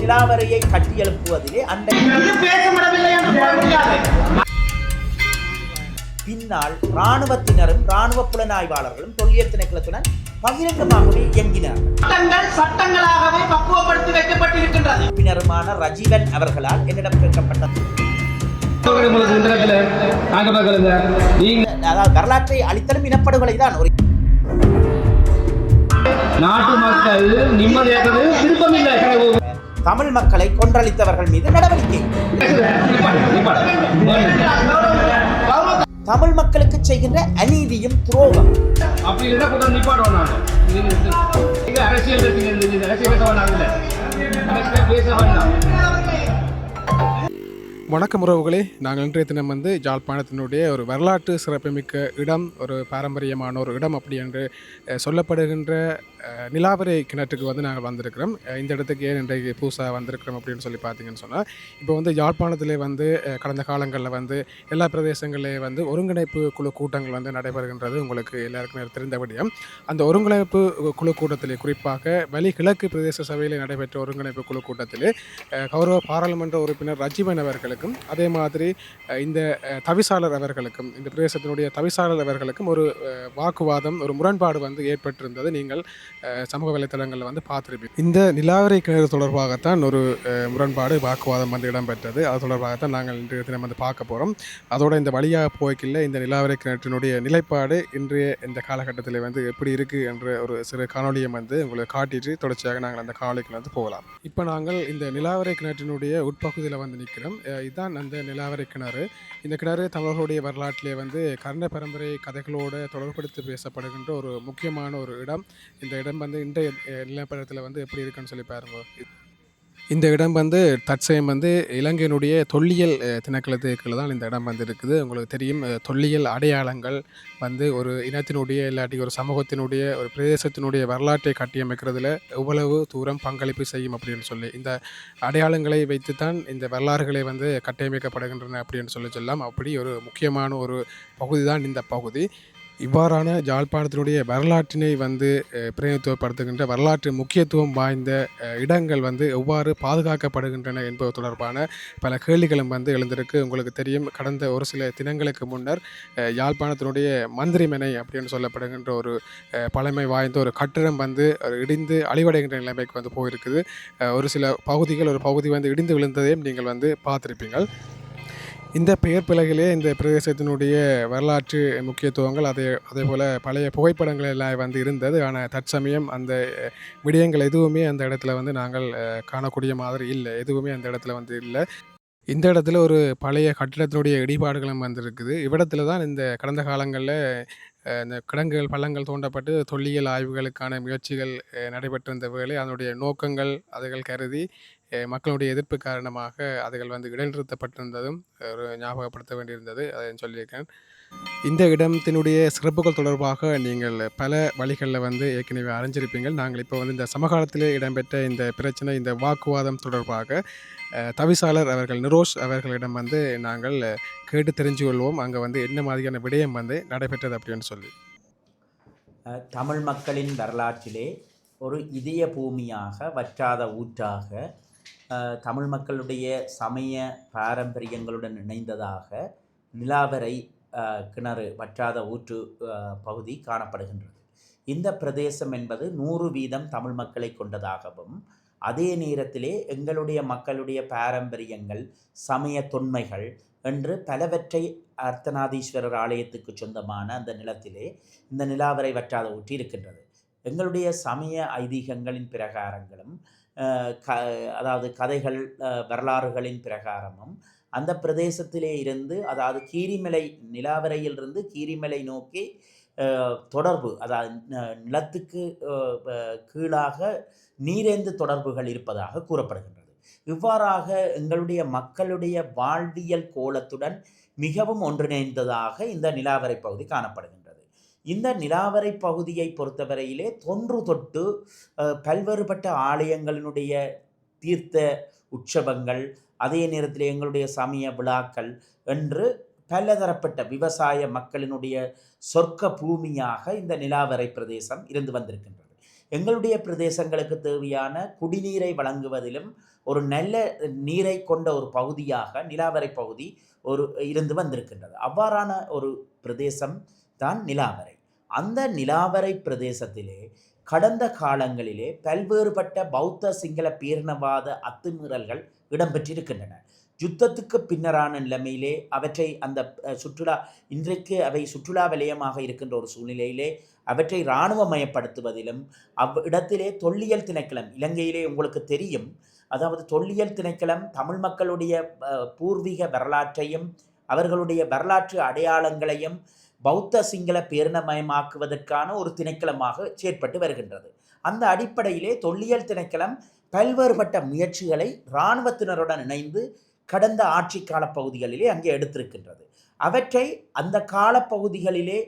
நிலாவரையை கட்டி எழுப்புவதிலே அந்த இது பேசப்படவில்லை என்று கூற முடியாது. பின்னால் இராணுவத்தினரும் இராணுவ புலனாய்வாளர்களும் தொல்லியல் திணைக்களத்துடன் பகிரங்கமாகவே சட்டங்கள் சட்டங்களாகவே பக்குவப்படுத்தி வைக்கப்பட்டிருக்கின்றது. பின்னருமான ரஜீவன் அவர்களால் என்னிடம் கேட்கப்பட்ட உங்களுக்கு இந்த இடத்துல நாங்க பார்க்கலுங்க நீங்க அதாவது வரலாற்றை அளித்தலும் இனப்படுகொலை தான் ஒரு நாட்டு மக்கள் நிம்மதியாகிறது விருப்பம் இல்லை கடவு தமிழ் மக்களை கொன்றளித்தவர்கள் மீது நடவடிக்கை. தமிழ் மக்களுக்கு செய்கின்ற அநீதியும் துரோகம். அப்படி கொஞ்சம் நிப்பாடுவோம் நீங்க அரசியல் பேசுங்க நீங்க அரசியல் பேச வேண்டாம். வணக்கம் உறவுகளே. நாங்கள் இன்றைய தினம் வந்து ஜாழ்ப்பாணத்தினுடைய ஒரு வரலாற்று சிறப்புமிக்க இடம் ஒரு பாரம்பரியமான ஒரு இடம் அப்படி என்று சொல்லப்படுகின்ற நிலாவரை கிணற்றுக்கு வந்து நாங்கள் வந்திருக்கிறோம். இந்த இடத்துக்கு ஏன் இன்றைக்கு புதுசாக வந்திருக்கிறோம் அப்படின்னு சொல்லி பார்த்தீங்கன்னு சொன்னால் இப்போ வந்து யாழ்ப்பாணத்திலே வந்து கடந்த காலங்களில் வந்து எல்லா பிரதேசங்களிலே வந்து ஒருங்கிணைப்பு குழு கூட்டங்கள் வந்து நடைபெறுகின்றது உங்களுக்கு எல்லாருக்குமே தெரிந்தபடியும் அந்த ஒருங்கிணைப்பு குழு கூட்டத்திலே குறிப்பாக வலி கிழக்கு பிரதேச சபையில் நடைபெற்ற ஒருங்கிணைப்பு குழு கூட்டத்திலே கௌரவ பாராளுமன்ற உறுப்பினர் ரஜீவன் அவர்களுக்கும் அதே மாதிரி இந்த தவிசாளர் அவர்களுக்கும் இந்த பிரதேசத்தினுடைய தவிசாளர் அவர்களுக்கும் ஒரு வாக்குவாதம் ஒரு முரண்பாடு வந்து ஏற்பட்டிருந்தது நீங்கள் சமூக வலைத்தளங்களில் வந்து பார்த்துருப்பீங்க இந்த நிலாவரை கிணறு தொடர்பாகத்தான் ஒரு முரண்பாடு வாக்குவாதம் வந்து இடம்பெற்றது. அது தொடர்பாகத்தான் நாங்கள் இன்றைய தினம் வந்து பார்க்க போகிறோம் அதோட இந்த வழியாக போய்க்கில்ல இந்த நிலாவரை கிணற்றினுடைய நிலைப்பாடு இன்றைய இந்த காலகட்டத்தில் வந்து எப்படி இருக்குது என்ற ஒரு சிறு காணொலியை வந்து உங்களுக்கு காட்டிட்டு தொடர்ச்சியாக நாங்கள் அந்த காணொலிக்கு வந்து போகலாம். இப்போ நாங்கள் இந்த நிலாவரை கிணற்றினுடைய உட்பகுதியில் வந்து நிற்கிறோம் இதுதான் அந்த நிலாவரை கிணறு. இந்த கிணறு தமிழர்களுடைய வரலாற்றிலே வந்து கர்ண பரம்பரை கதைகளோடு தொடர்படுத்தி பேசப்படுகின்ற ஒரு முக்கியமான ஒரு இடம். இந்த இடம் வந்து இன்றைய அஹ், நிலப்பரத்தில் வந்து எப்படி இருக்குன்னு சொல்லி பாருங்க. இந்த இடம் வந்து தற்சயம் வந்து இலங்கையினுடைய தொல்லியல் அஹ், திணைக்களத்துக்குள்ள தான் இந்த இடம் வந்து இருக்குது உங்களுக்கு தெரியும் தொல்லியல் அடையாளங்கள் வந்து ஒரு இனத்தினுடைய இல்லாட்டி ஒரு சமூகத்தினுடைய ஒரு பிரதேசத்தினுடைய வரலாற்றை கட்டியமைக்கிறதுல எவ்வளவு தூரம் பங்களிப்பு செய்யும் அப்படின்னு சொல்லி இந்த அடையாளங்களை வைத்து தான் இந்த வரலாறுகளை வந்து கட்டியமைக்கப்படுகின்றன அப்படின்னு சொல்லி சொல்லலாம். அப்படி ஒரு முக்கியமான ஒரு பகுதி தான் இந்த பகுதி. இவ்வாறான ஜாழ்ப்பாணத்தினுடைய வரலாற்றினை வந்து பிரதிநிதித்துவப்படுத்துகின்ற வரலாற்று முக்கியத்துவம் வாய்ந்த இடங்கள் வந்து எவ்வாறு பாதுகாக்கப்படுகின்றன என்பது தொடர்பான பல கேள்விகளும் வந்து எழுந்திருக்கு. உங்களுக்கு தெரியும் கடந்த ஒரு சில தினங்களுக்கு முன்னர் யாழ்ப்பாணத்தினுடைய மந்திரிமனை அப்படின்னு சொல்லப்படுகின்ற ஒரு பழமை வாய்ந்த ஒரு கட்டிடம் வந்து இடிந்து அழிவடைகின்ற நிலைமைக்கு வந்து போயிருக்குது. ஒரு சில பகுதிகள் ஒரு பகுதி வந்து இடிந்து விழுந்ததையும் நீங்கள் வந்து பார்த்துருப்பீங்கள் இந்த பெயர் பிழைகளே இந்த பிரதேசத்தினுடைய வரலாற்று முக்கியத்துவங்கள் அதே அதே போல் பழைய புகைப்படங்கள் எல்லாம் வந்து இருந்தது. ஆனால் தற்சமயம் அந்த விடயங்கள் எதுவுமே அந்த இடத்துல வந்து நாங்கள் காணக்கூடிய மாதிரி இல்லை. எதுவுமே அந்த இடத்துல வந்து இல்லை. இந்த இடத்துல ஒரு பழைய கட்டிடத்தினுடைய இடிபாடுகளும் வந்திருக்குது. இவ்விடத்துல தான் இந்த கடந்த காலங்களில் இந்த கிடங்குகள் பள்ளங்கள் தோண்டப்பட்டு தொல்லியல் ஆய்வுகளுக்கான முயற்சிகள் நடைபெற்றிருந்த வேளை அதனுடைய நோக்கங்கள் அதுகள் கருதி மக்களுடைய எதிர்ப்பு காரணமாக அதுகள் வந்து இடைநிறுத்தப்பட்டிருந்ததும் ஒரு ஞாபகப்படுத்த வேண்டியிருந்தது அதை சொல்லியிருக்கேன். இந்த இடத்தினுடைய சிறப்புகள் தொடர்பாக நீங்கள் பல வழிகளில் வந்து ஏற்கனவே அறிஞ்சிருப்பீங்கள் நாங்கள் இப்போ வந்து இந்த சமகாலத்திலே இடம்பெற்ற இந்த பிரச்சனை இந்த வாக்குவாதம் தொடர்பாக தவிசாளர் அவர்கள் நிரோஷ் அவர்களிடம் வந்து நாங்கள் கேட்டு தெரிஞ்சு கொள்வோம். அங்கே வந்து என்ன மாதிரியான விடயம் வந்து நடைபெற்றது அப்படின்னு சொல்லி. தமிழ் மக்களின் வரலாற்றிலே ஒரு இதய பூமியாக வற்றாத ஊற்றாக தமிழ் மக்களுடைய சமய பாரம்பரியங்களுடன் இணைந்ததாக நிலாவரை கிணறு வற்றாத ஊற்று பகுதி காணப்படுகின்றது. இந்த பிரதேசம் என்பது நூறு வீதம் தமிழ் மக்களை கொண்டதாகவும் அதே நேரத்திலே எங்களுடைய மக்களுடைய பாரம்பரியங்கள் சமய தொன்மைகள் என்று பலவற்றை அர்த்தநாதீஸ்வரர் ஆலயத்துக்கு சொந்தமான அந்த நிலத்திலே இந்த நிலாவரை வற்றாத ஊற்றி இருக்கின்றது. எங்களுடைய சமய ஐதீகங்களின் பிரகாரங்களும் க அதாவது கதைகள் வரலாறுகளின் பிரகாரமும் அந்த பிரதேசத்திலே இருந்து அதாவது கீரிமலை நிலாவரையிலிருந்து கீரிமலை நோக்கி தொடர்பு அதாவது ந- நிலத்துக்கு கீழாக நீரேந்து தொடர்புகள் இருப்பதாக கூறப்படுகின்றது. இவ்வாறாக எங்களுடைய மக்களுடைய வாழ்வியல் கோலத்துடன் மிகவும் ஒன்றிணைந்ததாக இந்த நிலாவரை பகுதி காணப்படுகின்றது. இந்த நிலாவரை பகுதியை பொறுத்தவரையிலே தொன்று தொட்டு பல்வேறுபட்ட ஆலயங்களினுடைய தீர்த்த உற்சவங்கள் அதே நேரத்தில் எங்களுடைய சமய விழாக்கள் என்று பலதரப்பட்ட விவசாய மக்களினுடைய சொர்க்க பூமியாக இந்த நிலாவரை பிரதேசம் இருந்து வந்திருக்கின்றது. எங்களுடைய பிரதேசங்களுக்கு தேவையான குடிநீரை வழங்குவதிலும் ஒரு நல்ல நீரை கொண்ட ஒரு பகுதியாக நிலாவரை பகுதி ஒரு இருந்து வந்திருக்கின்றது. அவ்வாறான ஒரு பிரதேசம் தான் நிலாவரை. அந்த நிலாவரை பிரதேசத்திலே கடந்த காலங்களிலே பல்வேறுபட்ட பௌத்த சிங்கள பேரினவாத அத்துமீறல்கள் இடம்பெற்றிருக்கின்றன. யுத்தத்துக்கு பின்னரான நிலைமையிலே அவற்றை அந்த சுற்றுலா இன்றைக்கு அவை சுற்றுலா வலயமாக இருக்கின்ற ஒரு சூழ்நிலையிலே அவற்றை இராணுவமயப்படுத்துவதிலும் அவ்விடத்திலே தொல்லியல் திணைக்களம் இலங்கையிலே உங்களுக்கு தெரியும் அதாவது தொல்லியல் திணைக்களம் தமிழ் மக்களுடைய பூர்வீக வரலாற்றையும் அவர்களுடைய வரலாற்று அடையாளங்களையும் பௌத்த சிங்கள பேரினமயமாக்குவதற்கான ஒரு திணைக்களமாக செயற்பட்டு வருகின்றது. அந்த அடிப்படையிலே தொல்லியல் திணைக்களம் பல்வேறுபட்ட முயற்சிகளை இராணுவத்தினருடன் இணைந்து கடந்த ஆட்சி காலப்பகுதிகளிலே அங்கே எடுத்திருக்கின்றது. அவற்றை அந்த காலப்பகுதிகளிலே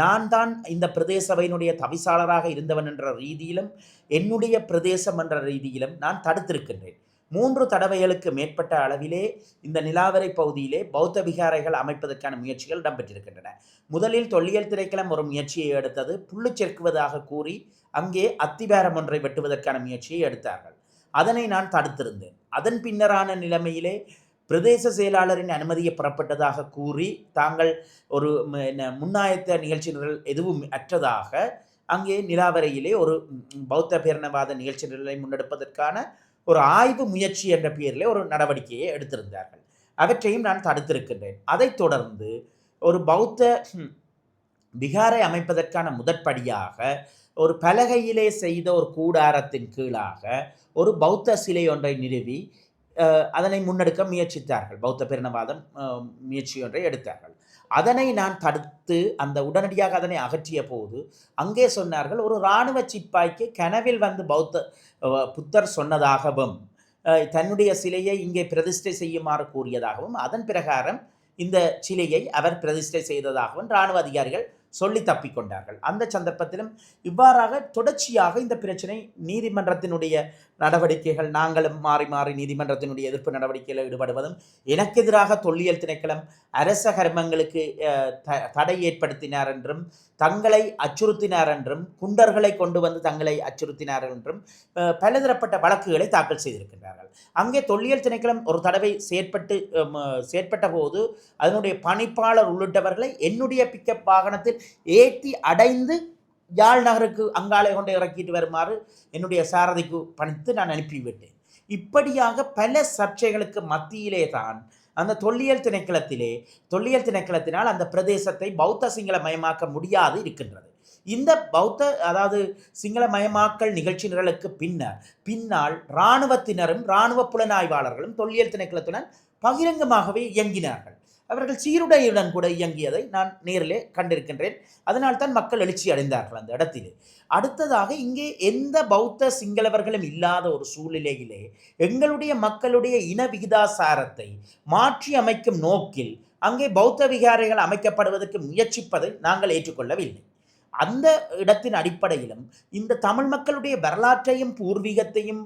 நான் தான் இந்த பிரதேச சபையினுடைய தவிசாளராக இருந்தவன் என்ற ரீதியிலும் என்னுடைய பிரதேசம் என்ற ரீதியிலும் நான் தடுத்திருக்கின்றேன். மூன்று தடவைகளுக்கு மேற்பட்ட அளவிலே இந்த நிலாவரை பகுதியிலே பௌத்த விகாரைகள் அமைப்பதற்கான முயற்சிகள் இடம்பெற்றிருக்கின்றன. முதலில் தொல்லியல் திரைக்களம் ஒரு முயற்சியை எடுத்தது. புல்லு செருக்குவதாக கூறி அங்கே அத்திவாரம் ஒன்றை வெட்டுவதற்கான முயற்சியை எடுத்தார்கள். அதனை நான் தடுத்திருந்தேன். அதன் பின்னரான நிலைமையிலே பிரதேச செயலாளரின் அனுமதியை பெறப்பட்டதாக கூறி தாங்கள் ஒரு என்ன, முன்னாயத்த நிகழ்ச்சிகள் எதுவும் அற்றதாக அங்கே நிலாவரையிலே ஒரு பௌத்த பேரணவாத நிகழ்ச்சி நிரலை முன்னெடுப்பதற்கான ஒரு ஆய்வு முயற்சி என்ற பெயரில் ஒரு நடவடிக்கையை எடுத்திருந்தார்கள். அவற்றையும் நான் தடுத்திருக்கின்றேன். அதைத் தொடர்ந்து ஒரு பௌத்த விகாரை அமைப்பதற்கான முதற்படியாக ஒரு பலகையிலே செய்த ஒரு கூடாரத்தின் கீழாக ஒரு பௌத்த சிலை ஒன்றை நிறுவி அதனை முன்னெடுக்க முயற்சித்தார்கள். பௌத்த பெருணவாதம் முயற்சி ஒன்றை எடுத்தார்கள். அதனை நான் தடுத்து அந்த உடனடியாக அதனை அகற்றிய போது அங்கே சொன்னார்கள் ஒரு இராணுவ சிப்பாய்க்கு கனவில் வந்து பௌத்த புத்தர் சொன்னதாகவும் தன்னுடைய சிலையை இங்கே பிரதிஷ்டை செய்யுமாறு கூறியதாகவும் அதன் பிரகாரம் இந்த சிலையை அவர் பிரதிஷ்டை செய்ததாகவும் இராணுவ அதிகாரிகள் சொல்லி தப்பிக்கொண்டார்கள் அந்த சந்தர்ப்பத்திலும் இவ்வாறாக தொடர்ச்சியாக இந்த பிரச்சனை நீதிமன்றத்தினுடைய நடவடிக்கைகள் நாங்களும் மாறி மாறி நீதிமன்றத்தினுடைய எதிர்ப்பு நடவடிக்கையில் ஈடுபடுவதும் எனக்கு எதிராக தொல்லியல் திணைக்களம் அரச கர்மங்களுக்கு த- தடை ஏற்படுத்தினார் என்றும் தங்களை அச்சுறுத்தினார் என்றும் குண்டர்களை கொண்டு வந்து தங்களை அச்சுறுத்தினார் என்றும் பல பலதரப்பட்ட வழக்குகளை தாக்கல் செய்திருக்கின்றார்கள். அங்கே தொல்லியல் திணைக்களம் ஒரு தடவை செயற்பட்டு செயற்பட்ட போது அதனுடைய பணிப்பாளர் உள்ளிட்டவர்களை என்னுடைய பிக்கப் வாகனத்தில் ஏற்றி அடைந்து யாழ் நகருக்கு அங்காளை கொண்டு இறக்கிட்டு வருமாறு என்னுடைய சாரதிக்கு பணித்து நான் அனுப்பிவிட்டேன். இப்படியாக பல சர்ச்சைகளுக்கு மத்தியிலே தான் அந்த தொல்லியல் திணைக்களத்திலே தொல்லியல் திணைக்களத்தினால் அந்த பிரதேசத்தை பௌத்த சிங்கள மயமாக்க முடியாது இருக்கின்றது. இந்த பௌத்த அதாவது சிங்கள மயமாக்கல் நிகழ்ச்சி நிரலுக்கு பின்னர் பின்னால் இராணுவத்தினரும் இராணுவ புலனாய்வாளர்களும் தொல்லியல் திணைக்களத்துடன் பகிரங்கமாகவே இயங்கினார்கள். அவர்கள் சீருடையுடன் கூட இயங்கியதை நான் நேரிலே கண்டிருக்கின்றேன். அதனால் தான் மக்கள் எழுச்சி அடைந்தார்கள் அந்த இடத்திலே. அடுத்ததாக இங்கே எந்த பௌத்த சிங்களவர்களும் இல்லாத ஒரு சூழ்நிலையிலே எங்களுடைய மக்களுடைய இன விகிதாசாரத்தை மாற்றி அமைக்கும் நோக்கில் அங்கே பௌத்த விகாரைகள் அமைக்கப்படுவதற்கு முயற்சிப்பதை நாங்கள் ஏற்றுக்கொள்ளவில்லை. அந்த இடத்தின் அடிப்படையிலும் இந்த தமிழ் மக்களுடைய வரலாற்றையும் பூர்வீகத்தையும்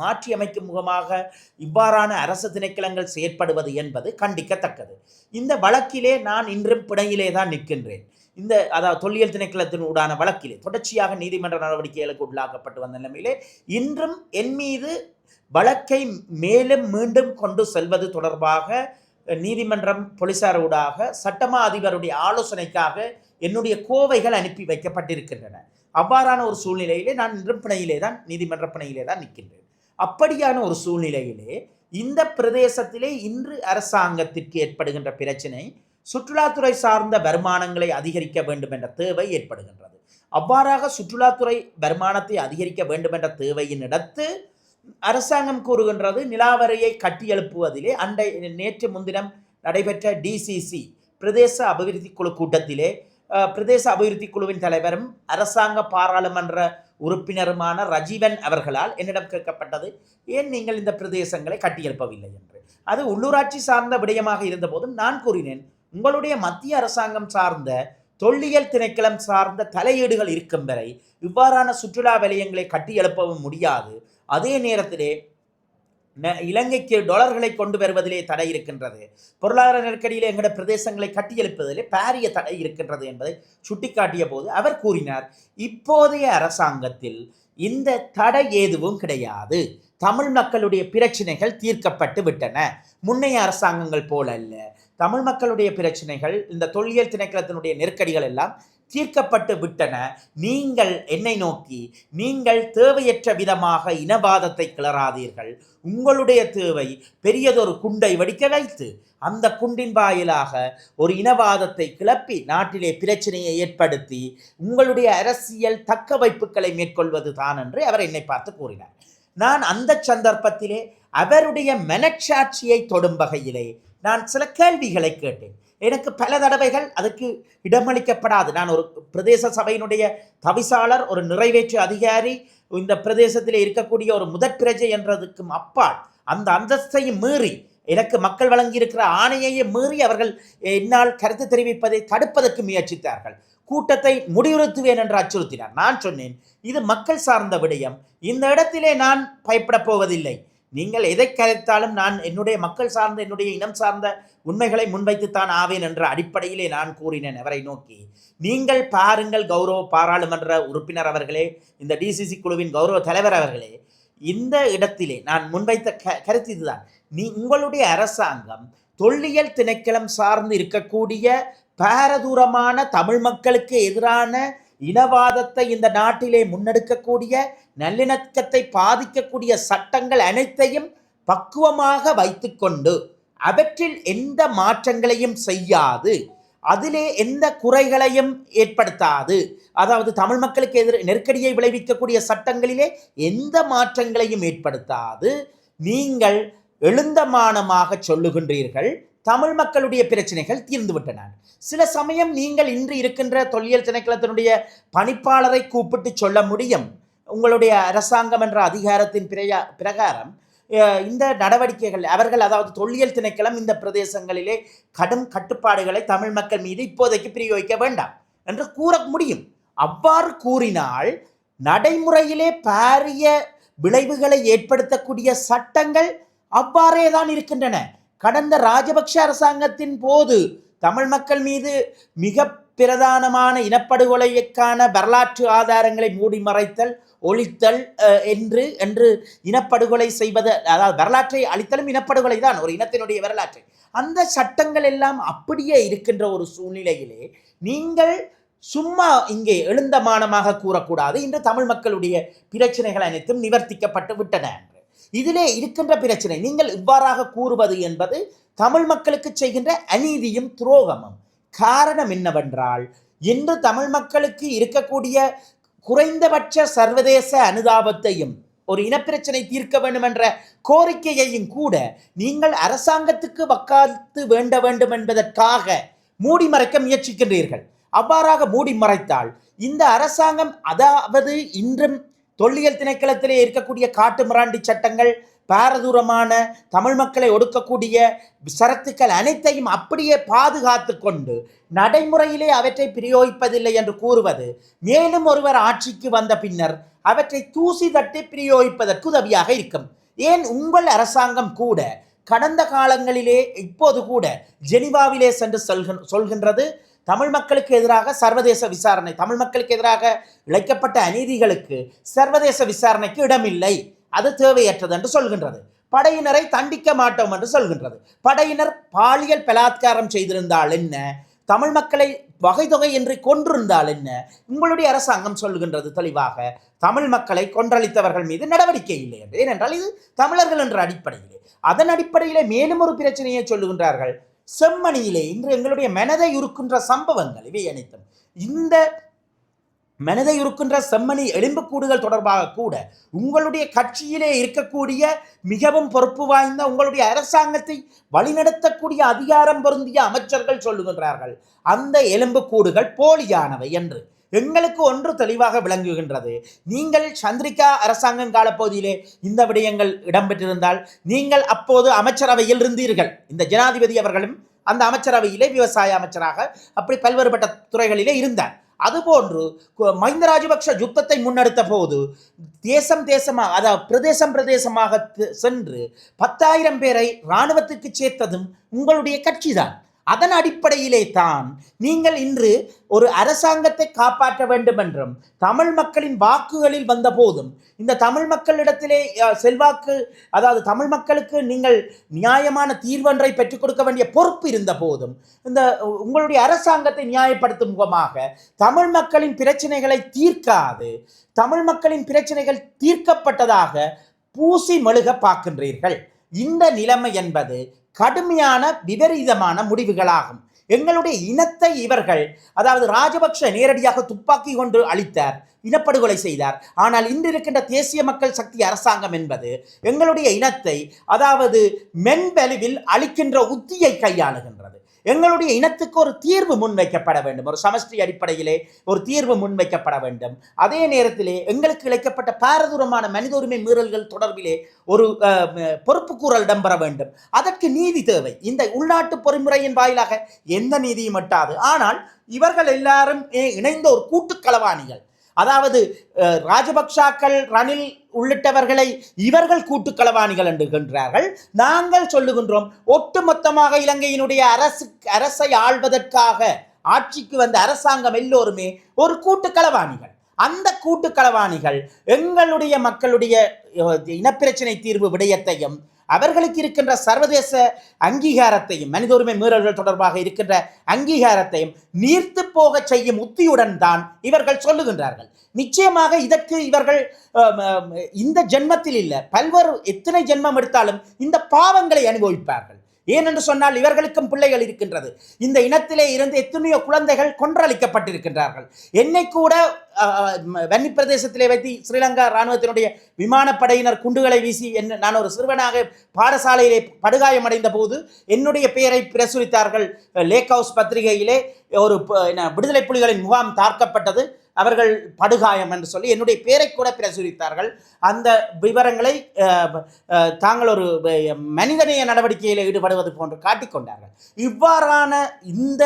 மாற்றி அமைக்கும் முகமாக இவ்வாறான அரசு திணைக்களங்கள் செயற்படுவது என்பது கண்டிக்கத்தக்கது. இந்த வழக்கிலே நான் இன்றும் பிணையிலே தான் நிற்கின்றேன். இந்த அதாவது தொல்லியல் திணைக்களத்தின் ஊடான வழக்கிலே தொடர்ச்சியாக நீதிமன்ற நடவடிக்கைகளுக்கு உள்ளாக்கப்பட்டு வந்த நிலைமையிலே இன்றும் என் மீது வழக்கை மேலும் மீண்டும் கொண்டு செல்வது தொடர்பாக நீதிமன்றம் போலீசார் ஊடாக சட்டமா அதிபருடைய ஆலோசனைக்காக என்னுடைய கோவைகள் அனுப்பி வைக்கப்பட்டிருக்கின்றன. அவ்வாறான ஒரு சூழ்நிலையிலே நான் நிரப்பணையிலே தான் நீதிமன்ற பணையிலே தான் நிற்கின்றேன். அப்படியான ஒரு சூழ்நிலையிலே இந்த பிரதேசத்திலே இன்று அரசாங்கத்திற்கு ஏற்படுகின்ற பிரச்சனை சுற்றுலாத்துறை சார்ந்த வருமானங்களை அதிகரிக்க வேண்டும் என்ற தேவை ஏற்படுகின்றது. அவ்வாறாக சுற்றுலாத்துறை வருமானத்தை அதிகரிக்க வேண்டும் என்ற தேவையின் இடத்து அரசாங்கம் கூறுகின்றது நிலாவரையை கட்டியெழுப்புவதிலே அண்டை நேற்று முன்தினம் நடைபெற்ற டிசிசி பிரதேச அபிவிருத்தி குழு கூட்டத்திலே பிரதேச அபிவிருத்தி குழுவின் தலைவரும் அரசாங்க பாராளுமன்ற உறுப்பினருமான ரஜீவன் அவர்களால் என்னிடம் கேட்கப்பட்டது ஏன் நீங்கள் இந்த பிரதேசங்களை கட்டியெழுப்பவில்லை? என்று. அது உள்ளூராட்சி சார்ந்த விடயமாக இருந்தபோதும் நான் கூறினேன் உங்களுடைய மத்திய அரசாங்கம் சார்ந்த தொல்லியல் திணைக்களம் சார்ந்த தலையீடுகள் இருக்கும் வரை இவ்வாறான சுற்றுலா வலயங்களை கட்டியெழுப்பவும் முடியாது. அதே நேரத்திலே இலங்கைக்கு டாலர்களை கொண்டு வருவதிலே தடை இருக்கின்றது. பொருளாதார நெருக்கடியிலே எங்களோட பிரதேசங்களை கட்டியெழுப்பதிலே பாரிய தடை இருக்கின்றது என்பதை சுட்டிக்காட்டிய போது அவர் கூறினார் இப்போதைய அரசாங்கத்தில் இந்த தடை எதுவும் கிடையாது. தமிழ் மக்களுடைய பிரச்சனைகள் தீர்க்கப்பட்டு விட்டன. முன்னைய அரசாங்கங்கள் போல அல்ல தமிழ் மக்களுடைய பிரச்சனைகள் இந்த தொல்லியல் திணைக்களத்தினுடைய நெருக்கடிகள் எல்லாம் தீர்க்கப்பட்டு விட்டன. நீங்கள் என்னை நோக்கி நீங்கள் தேவையற்ற விதமாக இனவாதத்தை கிளறாதீர்கள். உங்களுடைய தேவை பெரியதொரு குண்டை வடிக்க வைத்து அந்த குண்டின் வாயிலாக ஒரு இனவாதத்தை கிளப்பி நாட்டிலே பிரச்சனையை ஏற்படுத்தி உங்களுடைய அரசியல் தக்க வைப்புகளை மேற்கொள்வது தான் என்று அவர் என்னை பார்த்து கூறினார். நான் அந்த சந்தர்ப்பத்திலே அவருடைய மனச்சாட்சியை தொடும் வகையிலே நான் சில கேள்விகளை கேட்டேன். எனக்கு பல தடவைகள் அதுக்கு இடமளிக்கப்படாது. நான் ஒரு பிரதேச சபையினுடைய தவிசாளர் ஒரு நிறைவேற்று அதிகாரி இந்த பிரதேசத்தில் இருக்கக்கூடிய ஒரு முதற் பிரஜை என்றதுக்கும் அப்பால் அந்த அந்தஸ்தையும் மீறி எனக்கு மக்கள் வழங்கியிருக்கிற ஆணையையே மீறி அவர்கள் என்னால் கருத்து தெரிவிப்பதை தடுப்பதற்கு முயற்சித்தார்கள். கூட்டத்தை முடிவுறுத்துவேன் என்று அச்சுறுத்தினார். நான் சொன்னேன் இது மக்கள் சார்ந்த விடயம். இந்த இடத்திலே நான் பயப்படப் போவதில்லை. நீங்கள் எதை கரைத்தாலும் நான் என்னுடைய மக்கள் சார்ந்த என்னுடைய இனம் சார்ந்த உண்மைகளை முன்வைத்துத்தான் ஆவேன் என்ற அடிப்படையிலே நான் கூறினேன் அவரை நோக்கி. நீங்கள் பாருங்கள் கௌரவ பாராளுமன்ற உறுப்பினர் அவர்களே இந்த டிசிசி குழுவின் கௌரவ தலைவர் அவர்களே இந்த இடத்திலே நான் முன்வைத்த க கருத்து இதுதான். நீ உங்களுடைய அரசாங்கம் தொல்லியல் திணைக்களம் சார்ந்து இருக்கக்கூடிய பாரதூரமான தமிழ் மக்களுக்கு எதிரான இனவாதத்தை இந்த நாட்டிலே முன்னெடுக்கக்கூடிய நல்லிணக்கத்தை பாதிக்கக்கூடிய சட்டங்கள் அனைத்தையும் பக்குவமாக வைத்துக்கொண்டு அவற்றில் எந்த மாற்றங்களையும் செய்யாது. அதிலே எந்த குறைகளையும் ஏற்படுத்தாது. அதாவது தமிழ் மக்களுக்கு எதிர் நெருக்கடியை விளைவிக்கக்கூடிய சட்டங்களிலே எந்த மாற்றங்களையும் ஏற்படுத்தாது. நீங்கள் எழுந்தமானமாக சொல்லுகின்றீர்கள். தமிழ் மக்களுடைய பிரச்சனைகள் தீர்ந்துவிட்டன. சில சமயம் நீங்கள் இன்று இருக்கின்ற தொல்லியல் திணைக்களத்தினுடைய பணிப்பாளரை கூப்பிட்டு சொல்ல முடியும். உங்களுடைய அரசாங்கம் என்ற அதிகாரத்தின் பிரயா பிரகாரம் இந்த நடவடிக்கைகள் அவர்கள் அதாவது தொல்லியல் திணைக்களம் இந்த பிரதேசங்களிலே கடும் கட்டுப்பாடுகளை தமிழ் மக்கள் மீது இப்போதைக்கு பிரயோகிக்க வேண்டாம் என்று கூற முடியும். அவ்வாறு கூறினால் நடைமுறையிலே பாரிய விளைவுகளை ஏற்படுத்தக்கூடிய சட்டங்கள் அவ்வாறே தான் இருக்கின்றன. கடந்த ராஜபக்ஷ அரசாங்கத்தின் போது தமிழ் மக்கள் மீது மிக பிரதானமான இனப்படுகொலைக்கான வரலாற்று ஆதாரங்களை மூடி மறைத்தல் ஒழித்தல் என்று என்று இனப்படுகொலை செய்வது அதாவது வரலாற்றை அழித்தலும் இனப்படுகொலை தான் ஒரு இனத்தினுடைய வரலாற்றை. அந்த சட்டங்கள் எல்லாம் அப்படியே இருக்கின்ற ஒரு சூழ்நிலையிலே நீங்கள் சும்மா இங்கே எழுந்தமானமாக கூறக்கூடாது. இன்று தமிழ் மக்களுடைய பிரச்சனைகள் அனைத்தும் நிவர்த்திக்கப்பட்டு விட்டன. இதிலே இருக்கின்ற பிரச்சனை. நீங்கள் இவ்வாறாக கூறுவது என்பது தமிழ் மக்களுக்கு செய்கின்ற அநீதியும் துரோகமும். காரணம் என்னவென்றால் இன்று தமிழ் மக்களுக்கு இருக்கக்கூடிய குறைந்தபட்ச சர்வதேச அனுதாபத்தையும் ஒரு இனப்பிரச்சனை தீர்க்க வேண்டும் என்ற கோரிக்கையையும் கூட நீங்கள் அரசாங்கத்துக்கு வக்காத்து வேண்ட வேண்டும் என்பதற்காக மூடி மறைக்க முயற்சிக்கின்றீர்கள். அவ்வாறாக மூடி மறைத்தால் இந்த அரசாங்கம் அதாவது இன்றும் தொல்லியல் திணைக்களத்திலே இருக்கக்கூடிய காட்டு மிராண்டி சட்டங்கள் பாரதூரமான தமிழ் மக்களை ஒடுக்கக்கூடிய சரத்துக்கள் அனைத்தையும் அப்படியே பாதுகாத்து கொண்டு நடைமுறையிலே அவற்றை பிரயோகிப்பதில்லை என்று கூறுவது மேலும் ஒருவர் ஆட்சிக்கு வந்த பின்னர் அவற்றை தூசி தட்டி பிரயோகிப்பதற்கு உதவியாக இருக்கும். ஏன் உங்கள் அரசாங்கம் கூட கடந்த காலங்களிலே இப்போது கூட ஜெனிவாவிலே சென்று சொல்கின் சொல்கின்றது? தமிழ் மக்களுக்கு எதிராக சர்வதேச விசாரணை தமிழ் மக்களுக்கு எதிராக இழைக்கப்பட்ட அநீதிகளுக்கு சர்வதேச விசாரணைக்கு இடமில்லை. அது தேவையற்றது என்று சொல்கின்றது. படையினரை தண்டிக்க மாட்டோம் என்று சொல்கின்றது. படையினர் பாலியல் பலாத்காரம் செய்திருந்தால் என்ன? தமிழ் மக்களை வகை தொகை என்று கொன்றிருந்தால் என்ன? உங்களுடைய அரசாங்கம் சொல்கின்றது தெளிவாக தமிழ் மக்களை கொன்றளித்தவர்கள் மீது நடவடிக்கை இல்லை என்று. ஏனென்றால் இது தமிழர்கள் என்ற அடிப்படையிலே. அதன் அடிப்படையிலே மேலும் ஒரு பிரச்சனையை சொல்லுகின்றார்கள். செம்மணியிலே இன்று எங்களுடைய மனதை இருக்கின்ற சம்பவங்கள் இவை அனைத்தும். இந்த மனதை இருக்கின்ற செம்மணி எலும்புக்கூடுகள் தொடர்பாக கூட உங்களுடைய கட்சியிலே இருக்கக்கூடிய மிகவும் பொறுப்பு வாய்ந்த உங்களுடைய அரசாங்கத்தை வழிநடத்தக்கூடிய அதிகாரம் பொருந்திய அமைச்சர்கள் சொல்லுகின்றார்கள். அந்த எலும்புக்கூடுகள் போலியானவை என்று. எங்களுக்கு ஒன்று தெளிவாக விளங்குகின்றது. நீங்கள் சந்திரிகா அரசாங்கம் காலப்பகுதியிலே இந்த விடயங்கள் இடம்பெற்றிருந்தால் நீங்கள் அப்போது அமைச்சரவையில் இருந்தீர்கள். இந்த ஜனாதிபதி அவர்களும் அந்த அமைச்சரவையிலே விவசாய அமைச்சராக அப்படி பல்வேறுபட்ட துறைகளிலே இருந்தார். அதுபோன்று மஹிந்த ராஜபக்ஷ யுத்தத்தை முன்னெடுத்த போது தேசம் தேசமாக அதாவது பிரதேசம் பிரதேசமாக சென்று பத்தாயிரம் பேரை இராணுவத்துக்கு சேர்த்ததும் உங்களுடைய கட்சிதான். அதன் அடிப்படையிலே தான் நீங்கள் இன்று ஒரு அரசாங்கத்தை காப்பாற்ற வேண்டும் என்றும் தமிழ் மக்களின் வாக்குகளில் வந்த போதும் இந்த தமிழ் மக்களிடத்திலே செல்வாக்கு அதாவது தமிழ் மக்களுக்கு நீங்கள் நியாயமான தீர்வொன்றை பெற்றுக் கொடுக்க வேண்டிய பொறுப்பு இருந்த போதும் இந்த உங்களுடைய அரசாங்கத்தை நியாயப்படுத்தும் முகமாக தமிழ் மக்களின் பிரச்சனைகளை தீர்க்காது தமிழ் மக்களின் பிரச்சனைகள் தீர்க்கப்பட்டதாக பூசி மெழுக பார்க்கின்றீர்கள். இந்த நிலைமை என்பது கடுமையான விபரீதமான முடிவுகளாகும். எங்களுடைய இனத்தை இவர்கள் அதாவது ராஜபக்ஷ நேரடியாக துப்பாக்கி கொண்டு அளித்தார் இனப்படுகொலை செய்தார். ஆனால் இன்று இருக்கின்ற தேசிய மக்கள் சக்தி அரசாங்கம் என்பது எங்களுடைய இனத்தை அதாவது மென்பெலுவில் அளிக்கின்ற உத்தியை கையாளுகின்றது. எங்களுடைய இனத்துக்கு ஒரு தீர்வு முன்வைக்கப்பட வேண்டும். ஒரு சமஷ்டி அடிப்படையிலே ஒரு தீர்வு முன்வைக்கப்பட வேண்டும். அதே நேரத்திலே எங்களுக்கு இழைக்கப்பட்ட பாரதூரமான மனித உரிமை மீறல்கள் தொடர்பிலே ஒரு பொறுப்பு கூறல் இடம்பெற வேண்டும். அதற்கு நீதி தேவை. இந்த உள்நாட்டு பொறிமுறையின் வாயிலாக எந்த நீதியும் எட்டாது. ஆனால் இவர்கள் எல்லாரும் இணைந்த ஒரு கூட்டுக்களவாணிகள் அதாவது அஹ், ராஜபக்ஷாக்கள் ரணில் உள்ளிட்டவர்களை இவர்கள் கூட்டுக்களவாணிகள் என்றுகின்றார்கள் நாங்கள் சொல்லுகின்றோம் ஒட்டுமொத்தமாக இலங்கையினுடைய அரசு அரசை ஆள்வதற்காக ஆட்சிக்கு வந்த அரசாங்கம் எல்லோருமே ஒரு கூட்டுக்களவாணிகள் அந்த கூட்டுக்களவாணிகள் எங்களுடைய மக்களுடைய இனப்பிரச்சனை தீர்வு விடயத்தையும் அவர்களுக்கு இருக்கின்ற சர்வதேச அங்கீகாரத்தையும் மனித உரிமை மீறல்கள் தொடர்பாக இருக்கின்ற அங்கீகாரத்தையும் நீர்த்து போக செய்யும் உத்தியுடன் தான் இவர்கள் சொல்லுகின்றார்கள். நிச்சயமாக இதற்கு இவர்கள் இந்த ஜென்மத்தில் இல்லை பல்வேறு எத்தனை ஜென்மம் எடுத்தாலும் இந்த பாவங்களை அனுபவிப்பார்கள். ஏனென்று சொன்னால் இவர்களுக்கும் பிள்ளைகள் இருக்கின்றது. இந்த இனத்திலே இருந்து எத்தனையோ குழந்தைகள் கொன்றளிக்கப்பட்டிருக்கின்றார்கள் என்னை கூட வன்னி பிரதேசத்திலே வைத்து ஸ்ரீலங்கா இராணுவத்தினுடைய விமானப்படையினர் குண்டுகளை வீசி என்ன நான் ஒரு சிறுவனாக பாடசாலையிலே படுகாயமடைந்த போது என்னுடைய பெயரை பிரசுரித்தார்கள். லேக் ஹவுஸ் பத்திரிகையிலே ஒரு என்ன, விடுதலை புலிகளின் முகாம் தாக்கப்பட்டது. அவர்கள் படுகாயம் என்று சொல்லி என்னுடைய பேரை கூட பிரசுரித்தார்கள். அந்த விவரங்களை தாங்கள் ஒரு மனிதநேய நடவடிக்கையில் ஈடுபடுவது போன்று காட்டிக்கொண்டார்கள் இவ்வாறான இந்த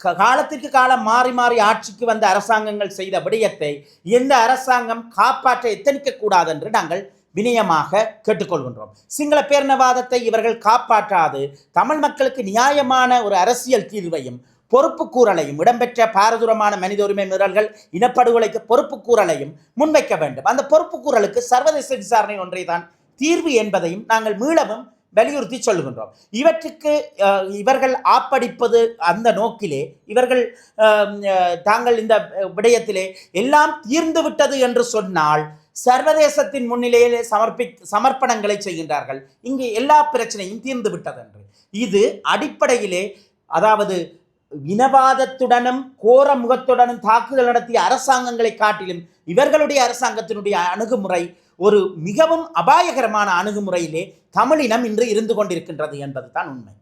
க- காலத்திற்கு காலம் மாறி மாறி ஆட்சிக்கு வந்த அரசாங்கங்கள் செய்த விடயத்தை எந்த அரசாங்கம் காப்பாற்ற எத்தனிக்க கூடாது என்று நாங்கள் வினயமாக கேட்டுக்கொள்கின்றோம். சிங்கள பேரினவாதத்தை இவர்கள் காப்பாற்றாது தமிழ் மக்களுக்கு நியாயமான ஒரு அரசியல் தீர்வையும் பொறுப்பு கூறலையும் இடம்பெற்ற பாரதூரமான மனித உரிமை மீறல்கள் இனப்படுகொலைக்கு பொறுப்பு கூறலையும் முன்வைக்க வேண்டும். அந்த பொறுப்பு கூறலுக்கு சர்வதேச விசாரணை ஒன்றை தான் தீர்வு என்பதையும் நாங்கள் மீளவும் வலியுறுத்தி சொல்லுகின்றோம். இவற்றுக்கு இவர்கள் ஆப்படிப்பது அந்த நோக்கிலே இவர்கள் தாங்கள் இந்த விடயத்திலே எல்லாம் தீர்ந்து விட்டது என்று சொன்னால் சர்வதேசத்தின் முன்னிலையிலே சமர்ப்பி சமர்ப்பணங்களை செய்கின்றார்கள். இங்கு எல்லா பிரச்சனையும் தீர்ந்து விட்டது என்று இது அடிப்படையிலே அதாவது இனவாதத்துடனும் கோர முகத்துடனும் தாக்குதல் நடத்திய அரசாங்கங்களை காட்டிலும் இவர்களுடைய அரசாங்கத்தினுடைய அணுகுமுறை ஒரு மிகவும் அபாயகரமான அணுகுமுறையிலே தமிழினம் இன்று இருந்து கொண்டிருக்கின்றது என்பது தான் உண்மை.